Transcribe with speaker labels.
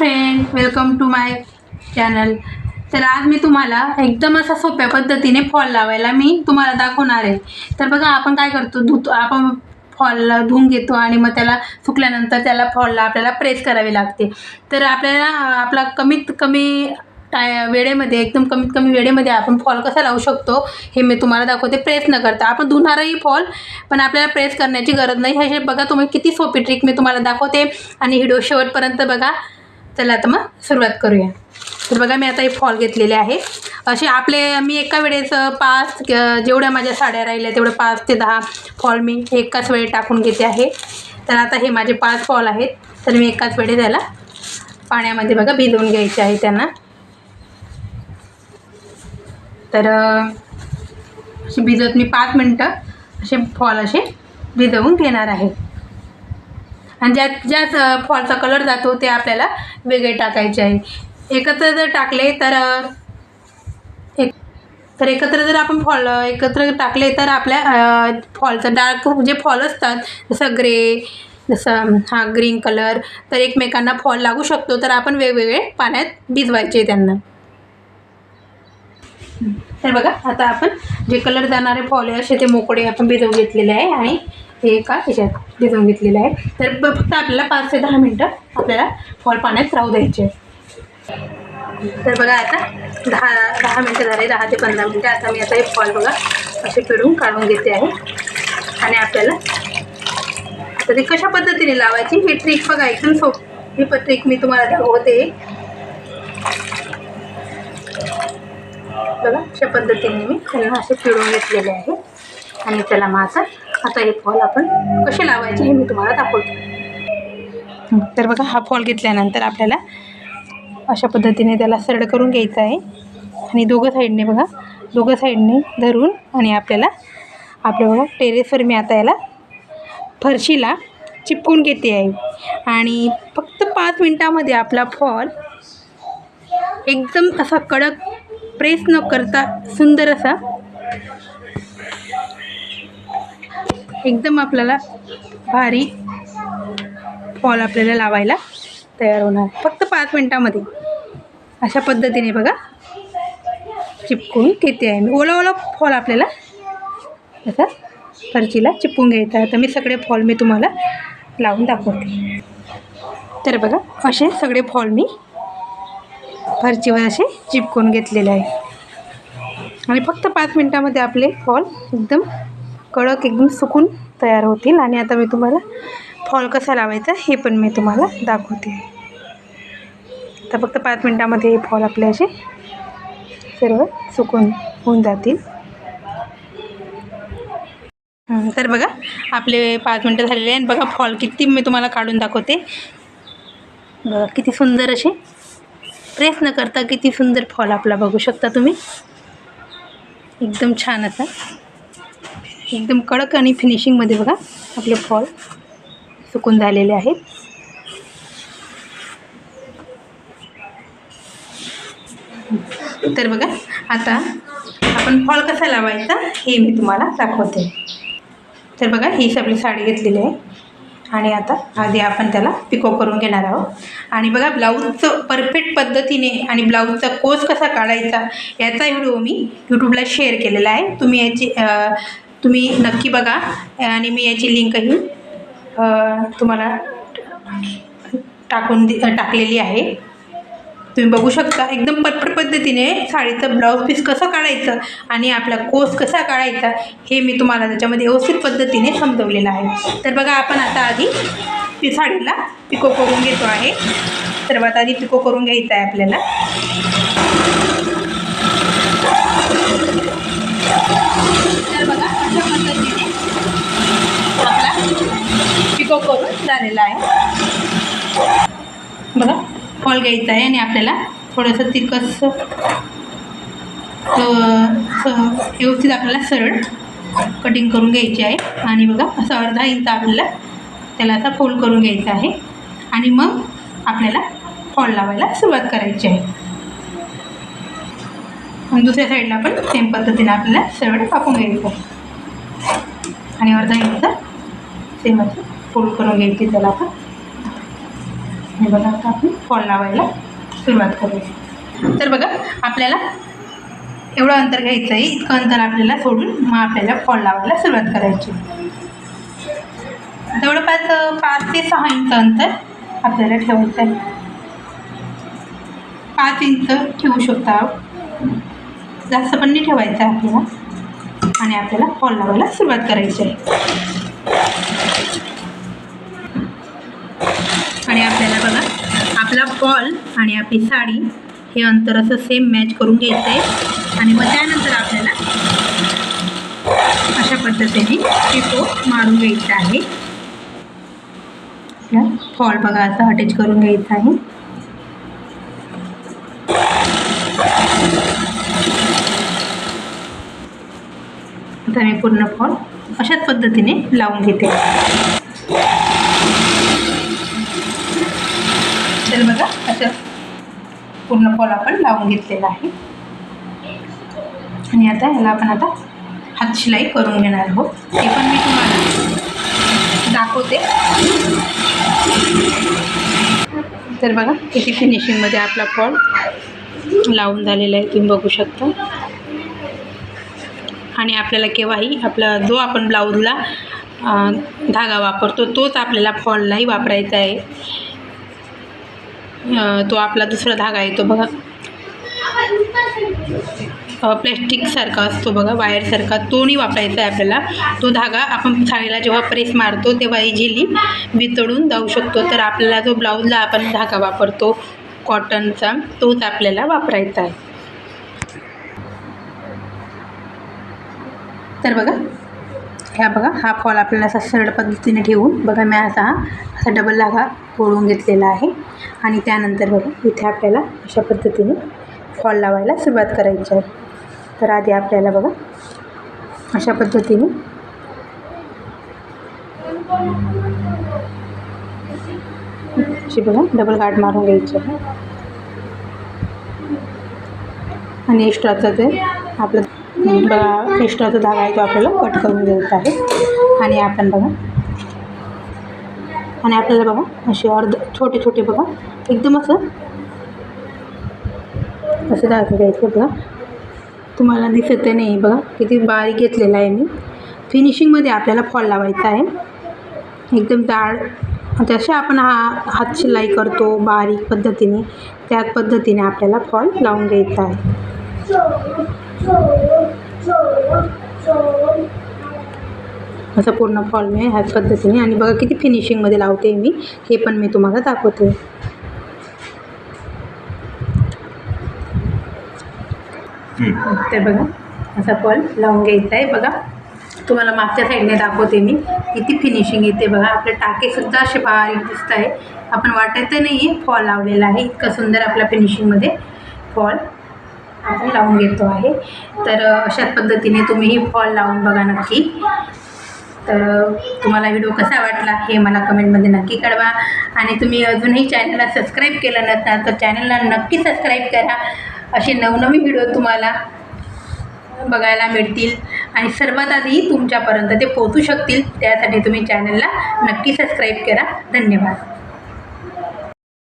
Speaker 1: Friend welcome to my channel तर आज मी तुम्हाला एकदम असा सोप्या पद्धतीने फॉल लावायला मी तुम्हाला दाखवणार आहे. तर बघा आपण काय करतो? धुतो आपण फॉलला धुवून घेतो आणि मग त्याला सुकल्यानंतर त्याला फॉलला आपल्याला प्रेस करावी लागते. तर आपल्याला आपला कमीत कमी टाय वेळेमध्ये एकदम कमीत कमी वेळेमध्ये आपण फॉल कसा लावू शकतो हे मी तुम्हाला दाखवते. प्रेस न करता. आपण धुणारही फॉल पण आपल्याला प्रेस करण्याची गरज नाही. हे बघा तुम्ही किती सोपी ट्रिक मी तुम्हाला दाखवते. आणि व्हिडिओ शेवटपर्यंत बघा. चला आता मग सुरुवात करूया. तर बघा मी आता हे फॉल घेतलेले आहे. असे आपले मी एका वेळेस पाच जेवढ्या माझ्या साड्या राहिल्या तेवढ्या पाच ते दहा फॉल मी एकाच वेळी टाकून घेते आहे. तर आता हे माझे पाच फॉल आहेत. तर मी एकाच वेळी त्याला पाण्यामध्ये बघा भिजवून घ्यायचे आहे त्यांना. तर अशी असे भिजत मी पाच मिनटं असे फॉल असे भिजवून घेणार आहे. आणि ज्यात ज्या फॉलचा कलर जातो ते आपल्याला वेगळे टाकायचे आहे. एकत्र जर टाकले तर एक तर एकत्र जर आपण फॉल एकत्र टाकले तर आपल्या फॉलचं डार्क जे फॉल असतात जसं ग्रे जसं हा ग्रीन कलर तर एकमेकांना फॉल लागू शकतो तर आपण वेगवेगळे पाण्यात भिजवायचे त्यांना. तर बघा आता आपण जे कलर जाणारे फॉल असे ते मोकळे आपण भिजवून घेतलेले आहे आणि हे एका ह्याच्यात भिजवून घेतलेले आहे. तर फक्त आपल्याला पाच ते दहा मिनटं आपल्याला फॉल पाण्यात राहू द्यायचे तर बघा आता दहा दहा मिनटं झाले दहा ते पंधरा मिनटं. आता मी आता हे फॉल बघा असे पिळून काढून घेते आहे. आणि आपल्याला आता ते कशा पद्धतीने लावायची ही ट्रिक बघा एकदम सोप. ही ट्रिक मी तुम्हाला दाखवते. बघा अशा पद्धतीने मी त्यांना असे पिळून घेतलेले आहे. आणि त्याला माझा आता हे फॉल आपण कसे लावायचे हे मी तुम्हाला दाखवते. तर बघा हा फॉल घेतल्यानंतर आपल्याला अशा पद्धतीने त्याला सरळ करून घ्यायचं आहे. आणि दोघं साईडने बघा दोघं साईडने धरून आणि आपल्याला आपल्या बघा टेरेसवर मी आता याला फरशीला चिपकून घेते आहे. आणि फक्त पाच मिनटामध्ये आपला फॉल एकदम असा कडक प्रेस न करता सुंदर असा एकदम आपल्याला भारी फॉल आपल्याला लावायला तयार होणार फक्त पाच मिनटामध्ये अशा पद्धतीने बघा चिपकून घेते आहे मी ओला ओला फॉल आपल्याला असा फरचीला चिपकून घ्यायचा आहे तर मी सगळे फॉल मी तुम्हाला लावून दाखवते तर बघा असे सगळे फॉल मी फरचीवर असे चिपकून घेतलेले आहे. आणि फक्त पाच मिनटामध्ये आपले फॉल एकदम कडक एकदम सुकून तयार होतील. आणि आता मी तुम्हाला फॉल कसा लावायचा हे पण मी तुम्हाला दाखवते. तर फक्त पाच मिनटामध्ये हे फॉल आपले असे सर्व सुकून होऊन जातील. तर बघा आपले पाच मिनटं झालेले आहेत. बघा फॉल किती मी तुम्हाला काढून दाखवते. बघा किती सुंदर असे प्रेस न करता किती सुंदर फॉल आपला बघू शकता तुम्ही. एकदम छान असा एकदम कडक आणि फिनिशिंगमध्ये बघा आपले फॉल सुकून झालेले आहेत. तर बघा आता आपण फॉल कसा लावायचा हे मी तुम्हाला दाखवते. तर बघा ही आपली साडी घेतलेली आहे. आणि आता आधी आपण त्याला पिको करून घेणार आहोत. आणि बघा ब्लाऊजचं परफेक्ट पद्धतीने आणि ब्लाऊजचा कोस कसा काढायचा याचा व्हिडिओ मी यूट्यूबला शेअर केलेला आहे. तुम्ही याची तुम्ही नक्की बघा आणि मी याची लिंकही तुम्हाला टाकून दि टाकलेली आहे. तुम्ही बघू शकता एकदम पटपट पद्धतीने साडीचं ब्लाऊज पीस कसं काढायचं आणि आपला कोस कसा काढायचा हे मी तुम्हाला त्याच्यामध्ये व्यवस्थित पद्धतीने समजवलेलं आहे. तर बघा आपण आता आधी ती साडीला पिको करून घेतो आहे. सर्वात आधी पिको करून घ्यायचं आहे आपल्याला. तर बघा अशा पद्धतीने आपला पिको करून झालेला आहे. बघा फॉल घ्यायचा आहे आणि आपल्याला थोडंसं तिरकस व्यवस्थित आपल्याला सरळ कटिंग करून घ्यायची आहे. आणि बघा असं अर्धा इंच आपल्याला त्याला असा फोल्ड करून घ्यायचा आहे. आणि मग आपल्याला फॉल लावायला सुरुवात करायची आहे. आणि दुसऱ्या साईडला पण सेम पद्धतीने आपल्याला सरळ कापून घ्यायचं आणि अर्धा इंच सेम असं फोल्ड करून घ्यायची त्याला आपण. हे बघा आता आपण फॉल लावायला सुरुवात करूया. तर बघा आपल्याला एवढं अंतर घ्यायचं आहे इतकं अंतर आपल्याला सोडून मग आपल्याला फॉल लावायला सुरुवात करायची. जवळपास पाच ते सहा इंच अंतर आपल्याला ठेवायचं आहे. पाच इंच ठेवू शकता जास्त पण नाही ठेवायचं आहे आपल्याला. आणि आपल्याला फॉल लावायला सुरुवात करायची आहे. आपल्याला बघा आपला फॉल आणि आपली साडी हे अंतर असं सेम मॅच करून घ्यायचं आहे आणि मग त्यानंतर आपल्याला अशा पद्धतीने पिको मारून घ्यायचा आहे. फॉल बघा असं अटॅच करून घ्यायचा आहे. आता मी पूर्ण फॉल अशाच पद्धतीने लावून घेते. तर बघा असं पूर्ण फॉल आपण लावून घेतलेला आहे. आणि आता ह्याला आपण आता हात शिलाई करून घेणार आहोत. ते पण मी तुम्हाला दाखवते. तर बघा किती फिनिशिंगमध्ये आपला फॉल लावून झालेला आहे तुम्ही बघू शकता. आणि आपल्याला केव्हाही आपला जो आपण ब्लाऊजला धागा वापरतो तोच आपल्याला फॉललाही वापरायचा आहे. तो आपला दुसरा धागा येतो बघा. प्लॅस्टिकसारखा असतो बघा वायरसारखा तो नाही वापरायचा आहे आपल्याला. तो धागा आपण साडीला जेव्हा प्रेस मारतो तेव्हा इझिली वितळून जाऊ शकतो. तर आपल्याला जो ब्लाऊजला आपण धागा वापरतो कॉटनचा तोच आपल्याला वापरायचा आहे. तर बघा. ह्या बघा. हा फॉल आपल्याला असा सरळ पद्धतीने ठेवून बघा मी असा हा असा डबल धागा ओढून घेतलेला आहे. आणि त्यानंतर बघा इथे आपल्याला अशा पद्धतीने फॉल लावायला सुरुवात करायची आहे. तर आधी आपल्याला बघा अशा पद्धतीने अशी बघा डबल गाठ मारून घ्यायची आहे. आणि एक्स्ट्राचं ते आपलं बघा एक्स्ट्राचा धागा आहे तो आपल्याला कट करून घ्यायचा आहे. आणि आपण बघा. आणि आपल्याला बघा असे अर्ध छोटे छोटे बघा. एकदम असं असं धागे घ्यायचं बघा. तुम्हाला दिसत नाही बघा किती बारीक घेतलेला आहे मी. फिनिशिंगमध्ये आपल्याला फॉल लावायचा आहे. एकदम जाड म्हणजे जसे आपण हा हात शिलाई करतो बारीक पद्धतीने त्याच पद्धतीने आपल्याला फॉल लावून घ्यायचा आहे. असा पूर्ण फॉल मी ह्याच पद्धतीने. आणि बघा किती फिनिशिंगमध्ये लावते मी. हे पण मी तुम्हाला दाखवते. तर बघा असा फॉल लावून घ्यायचा आहे. बघा तुम्हाला मागच्या साईडने दाखवते मी. किती फिनिशिंग येते बघा. आपले टाकेसुद्धा असे बारीक दिसत आहे आपण वाटत नाही आहे फॉल लावलेला आहे. इतकं सुंदर आपल्या फिनिशिंगमध्ये फॉल. आपण लावून घेतो आहे. तर अशा अशाच पद्धतीने तुम्हीही फॉल लावून बघा नक्की. तर तुम्हाला व्हिडिओ कसा वाटला हे मला कमेंटमध्ये नक्की कळवा. आणि तुम्ही अजूनही चॅनलला सबस्क्राईब केलं नसणार तर चॅनलला नक्की सबस्क्राईब करा. असे नवनवीन व्हिडिओ तुम्हाला बघायला मिळतील. आणि सर्वात आधी तुमच्यापर्यंत ते पोचू शकतील. त्यासाठी तुम्ही चॅनलला नक्की सबस्क्राईब करा. धन्यवाद.